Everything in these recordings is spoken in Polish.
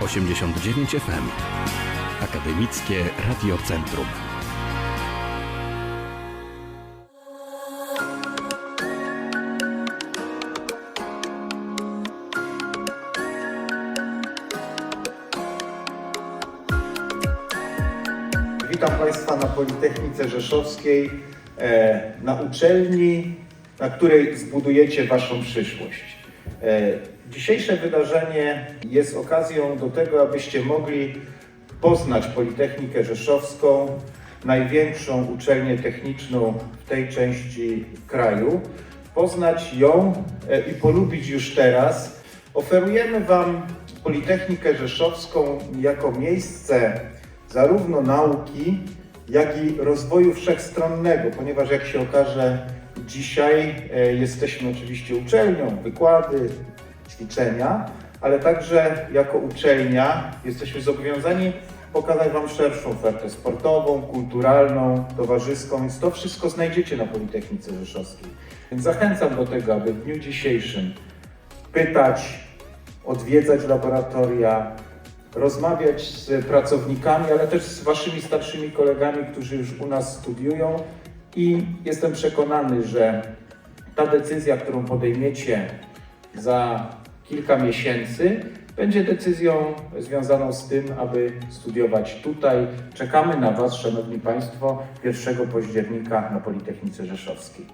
89 FM. Akademickie Radio Centrum. Witam Państwa na Politechnice Rzeszowskiej, e, na uczelni, na której zbudujecie Waszą przyszłość. Dzisiejsze wydarzenie jest okazją do tego, abyście mogli poznać Politechnikę Rzeszowską, największą uczelnię techniczną w tej części kraju, poznać ją e, i polubić już teraz. Oferujemy Wam Politechnikę Rzeszowską jako miejsce zarówno nauki, jak i rozwoju wszechstronnego, ponieważ jak się okaże, dzisiaj e, jesteśmy oczywiście uczelnią, wykłady, ćwiczenia, ale także jako uczelnia jesteśmy zobowiązani pokazać Wam szerszą ofertę sportową, kulturalną, towarzyską, więc to wszystko znajdziecie na Politechnice Rzeszowskiej. Więc zachęcam do tego, aby w dniu dzisiejszym pytać, odwiedzać laboratoria, rozmawiać z pracownikami, ale też z Waszymi starszymi kolegami, którzy już u nas studiują i jestem przekonany, że ta decyzja, którą podejmiecie za kilka miesięcy, będzie decyzją związaną z tym, aby studiować tutaj. Czekamy na Was, Szanowni Państwo, 1 października na Politechnice Rzeszowskiej.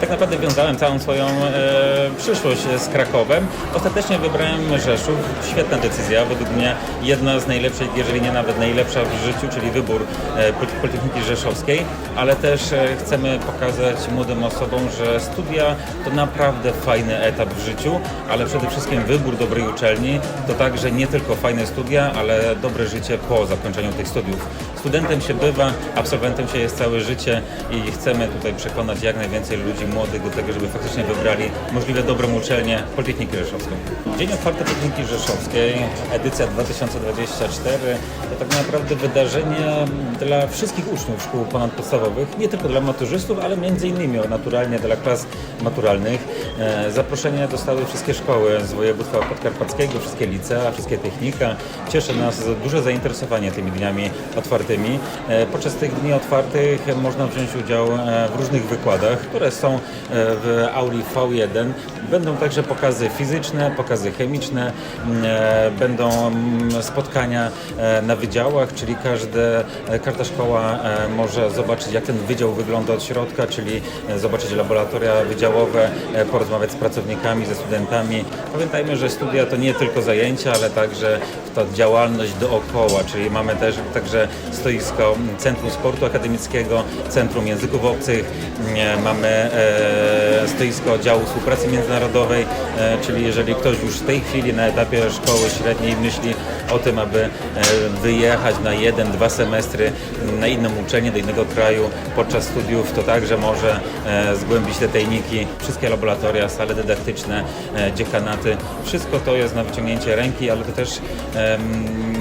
Tak naprawdę wiązałem całą swoją e, przyszłość z Krakowem. Ostatecznie wybrałem Rzeszów. Świetna decyzja, według mnie jedna z najlepszych, jeżeli nie nawet najlepsza w życiu, czyli wybór e, Pol- Politechniki Rzeszowskiej, ale też e, chcemy pokazać młodym osobom, że studia to naprawdę fajny etap w życiu, ale przede wszystkim wybór dobrej uczelni to także nie tylko fajne studia, ale dobre życie po zakończeniu tych studiów. Studentem się bywa, absolwentem się jest całe życie i chcemy tutaj przekonać jak najwięcej ludzi młodych do tego, żeby faktycznie wybrali możliwie dobrą uczelnię Politechniki Rzeszowską. Dzień otwarty Politechniki Rzeszowskiej, edycja 2024 to tak naprawdę wydarzenie dla wszystkich uczniów szkół ponadpodstawowych, nie tylko dla maturzystów, ale między innymi naturalnie dla klas maturalnych. E, Zaproszenie dostały wszystkie szkoły z województwa podkarpackiego, wszystkie licea, wszystkie technika. Cieszy nas duże zainteresowanie tymi dniami otwartymi. E, Podczas tych dni otwartych można wziąć udział e, w różnych wykładach, które są e, w auli V1. Będą także pokazy fizyczne, pokazy chemiczne, m, e, będą mm, spotkania e, na wydziałach, czyli każde, każda szkoła może zobaczyć, jak ten wydział wygląda od środka, czyli zobaczyć laboratoria wydziałowe, porozmawiać z pracownikami, ze studentami. Pamiętajmy, że studia to nie tylko zajęcia, ale także ta działalność dookoła, czyli mamy też także stoisko Centrum Sportu Akademickiego, Centrum Języków Obcych, e, mamy stoisko działu współpracy międzynarodowej, e, czyli jeżeli ktoś już w tej chwili na etapie szkoły średniej myśli o tym, aby e, wyjechać na jeden, dwa semestry na inną uczelnię, do innego kraju podczas studiów, to także może e, zgłębić te tajniki, wszystkie laboratoria, sale dydaktyczne, dziekanaty. Wszystko to jest na wyciągnięcie ręki, ale to też em,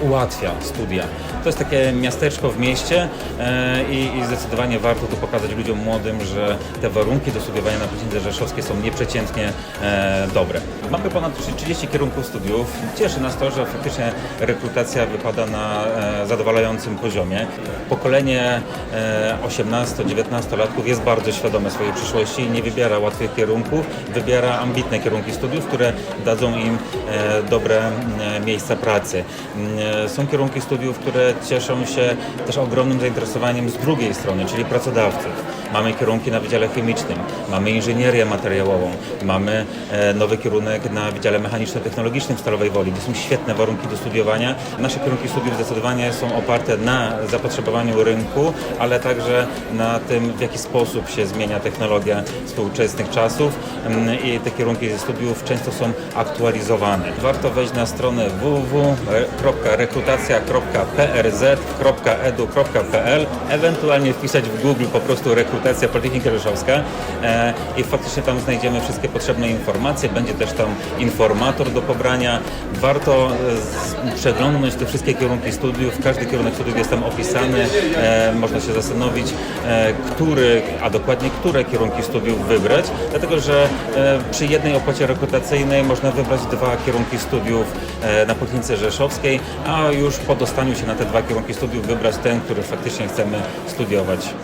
ułatwia studia. To jest takie miasteczko w mieście e, i, i zdecydowanie warto tu pokazać ludziom młodym, że te warunki do studiowania na Politechnice Rzeszowskiej są nieprzeciętnie e, dobre. Mamy ponad 30 kierunków studiów. Cieszy nas to, że faktycznie rekrutacja wypada na e, zadowalającym poziomie. Pokolenie e, 18-19 latków jest bardzo świadome swojej przyszłości i nie wybiera łatwych kierunków, wybiera ambitne kierunki studiów, które dadzą im dobre miejsca pracy. Są kierunki studiów, które cieszą się też ogromnym zainteresowaniem z drugiej strony, czyli pracodawców. Mamy kierunki na Wydziale Chemicznym, mamy inżynierię materiałową, mamy e, nowy kierunek na Wydziale Mechaniczno-Technologicznym w Stalowej Woli. To są świetne warunki do studiowania. Nasze kierunki studiów zdecydowanie są oparte na zapotrzebowaniu rynku, ale także na tym, w jaki sposób się zmienia technologia współczesnych czasów Mm, i te kierunki studiów często są aktualizowane. Warto wejść na stronę www.rekrutacja.prz.edu.pl ewentualnie wpisać w Google po prostu rekrutacja Politechnika Rzeszowska e, i faktycznie tam znajdziemy wszystkie potrzebne informacje. Będzie też tam informator do pobrania. Warto e, przeglądnąć te wszystkie kierunki studiów. Każdy kierunek studiów jest tam opisany. E, można się zastanowić, który, a dokładnie które kierunki studiów wybrać, dlatego że przy jednej opłacie rekrutacyjnej można wybrać dwa kierunki studiów na Politechnice Rzeszowskiej, a już po dostaniu się na te dwa kierunki studiów wybrać ten, który faktycznie chcemy studiować.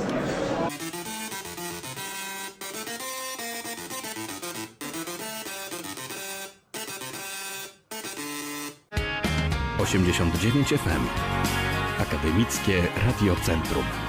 Osiemdziesiąt dziewięć FM. Akademickie Radio Centrum.